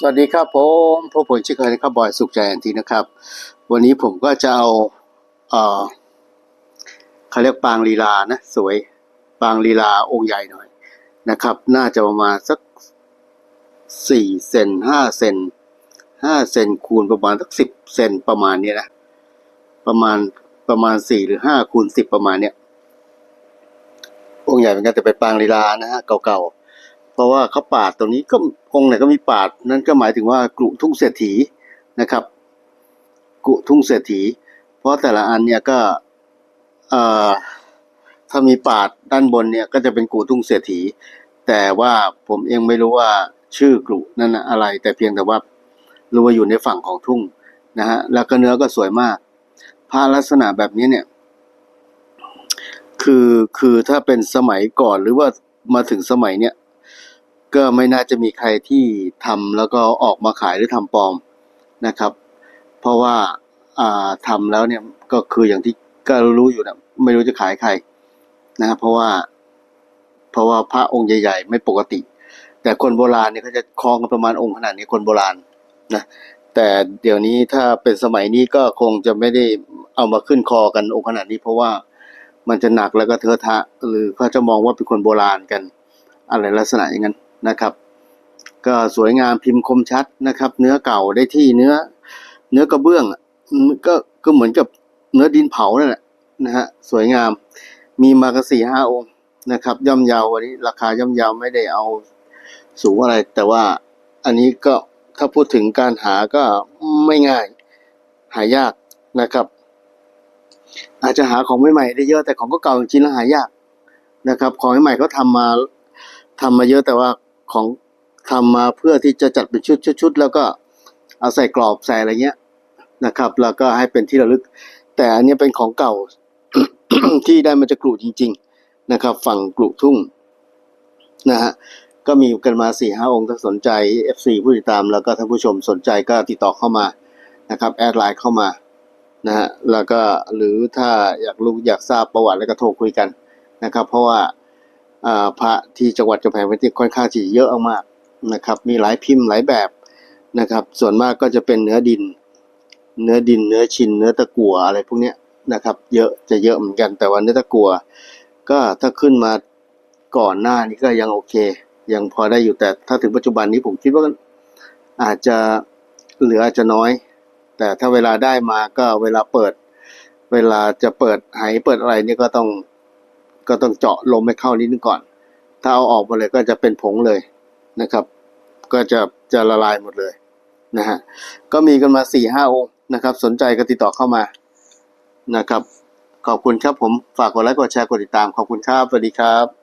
สวัสดีครับผมพวกผมชื่อเคยนะครับบอยสุขใจอันทีนะครับ วันนี้ผมก็จะเอาเออเขาเรียกปางลีลานะ สวยปางลีลาองค์ใหญ่หน่อยนะครับ น่าจะประมาณสักสี่เซนห้าเซนห้าเซนคูณประมาณสักสิบเซนประมาณนี้นะประมาณประมาณสี่หรือห้าคูณสิบประมาณเนี้ยองค์ใหญ่เหมือนกันแต่เป็นปางลีลานะฮะเก่าๆ เพราะว่าเขาปาดตรงนี้ก็องค์ไหนก็มีปาด นั่นก็หมายถึงว่ากลุ่ทุ่งเศรษฐีนะครับกลุ่ทุ่งเศรษฐี เพราะแต่ละอันเนี่ยก็เอ่อถ้ามีปาดด้านบนเนี่ยก็จะเป็นกลุ่ทุ่งเศรษฐี แต่ว่าผมเองไม่รู้ว่าชื่อกลุ่นั่นอะไร แต่เพียงแต่ว่ารู้ว่าอยู่ในฝั่งของทุ่งนะฮะแล้วก็เนื้อก็สวยมากผ้าลักษณะแบบนี้เนี่ย คือคือถ้าเป็นสมัยก่อนหรือว่ามาถึงสมัยเนี้ย ก็ไม่น่าจะมีใครที่ทำแล้วก็ออกมาขายหรือทำปลอมนะครับ เพราะว่าอ่าทำแล้วเนี่ยก็คืออย่างที่ก็รู้อยู่นะไม่รู้จะขายใครนะครับเพราะว่าเพราะว่าพระองค์ใหญ่ ๆ ไม่ปกติ แต่คนโบราณเนี่ยเขาจะคล้องกันประมาณองค์ขนาดนี้คนโบราณนะแต่เดี๋ยวนี้ถ้าเป็นสมัยนี้ก็คงจะไม่ได้เอามาขึ้นคอกันองค์ขนาดนี้ เพราะว่ามันจะหนักแล้วก็เทอะทะหรือเขาจะมองว่าเป็นคนโบราณกัน อะไรลักษณะอย่างนั้น นะครับ ก็สวยงามพิมพ์คมชัดนะครับ เนื้อเก่าได้ที่เนื้อ เนื้อกระเบื้องก็ก็เหมือนกับเนื้อดินเผานั่นแหละนะฮะสวยงามมีมากันสี่ห้าองค์นะครับ ย่อมเยาววันนี้ ราคาย่อมเยาวไม่ได้เอาสูงอะไร แต่ว่าอันนี้ก็ถ้าพูดถึงการหาก็ไม่ง่าย หายากนะครับ อาจจะหาของใหม่ๆได้เยอะแต่ของก็เก่าจริงๆแล้วหายากนะครับ ของใหม่ๆก็ทำมาทำมาเยอะแต่ว่า ของทำมาเพื่อที่จะจัดเป็นชุดชุดๆแล้วก็เอาใส่กรอบใส่อะไรเงี้ยนะครับ แล้วก็ให้เป็นที่ระลึก แต่อันนี้เป็นของเก่าที่ได้มาจากกลุ่จริง ๆนะครับ ฝั่งกลุ่ทุ่งนะฮะก็มีกันมาสี่ห้าองค์ถ้าสนใจ FC ผู้ติดตามแล้วก็ท่านผู้ชมสนใจก็ติดต่อเข้ามานะครับแอดไลน์เข้ามานะฮะแล้วก็หรือถ้าอยากรู้อยากทราบประวัติแล้วก็โทรคุยกันนะครับ เพราะว่า พระที่จังหวัดกำแพงเพชรค่อนข้างที่เยอะมากนะครับ มีหลายพิมพ์หลายแบบนะครับ ส่วนมากก็จะเป็นเนื้อดิน เนื้อดิน เนื้อชิน เนื้อตะกั่วอะไรพวกนี้นะครับ เยอะจะเยอะเหมือนกัน แต่ว่าเนื้อตะกั่วก็ถ้าขึ้นมาก่อนหน้านี้ก็ยังโอเค ยังพอได้อยู่แต่ถ้าถึงปัจจุบันนี้ผมคิดว่าอาจจะเหลืออาจจะน้อย แต่ถ้าเวลาได้มาก็เวลาเปิด เวลาจะเปิดไหเปิดอะไรนี่ก็ต้อง ก็ต้องเจาะลมให้เข้านิดนึงก่อน ถ้าเอาออกมาเลยก็จะเป็นผงเลยนะครับ ก็จะจะละลายหมดเลยนะฮะก็มีกันมาสี่ห้าองค์นะครับ สนใจก็ติดต่อเข้ามานะครับ ขอบคุณครับผมฝากกดไลค์กดแชร์กดติดตามขอบคุณครับสวัสดีครับ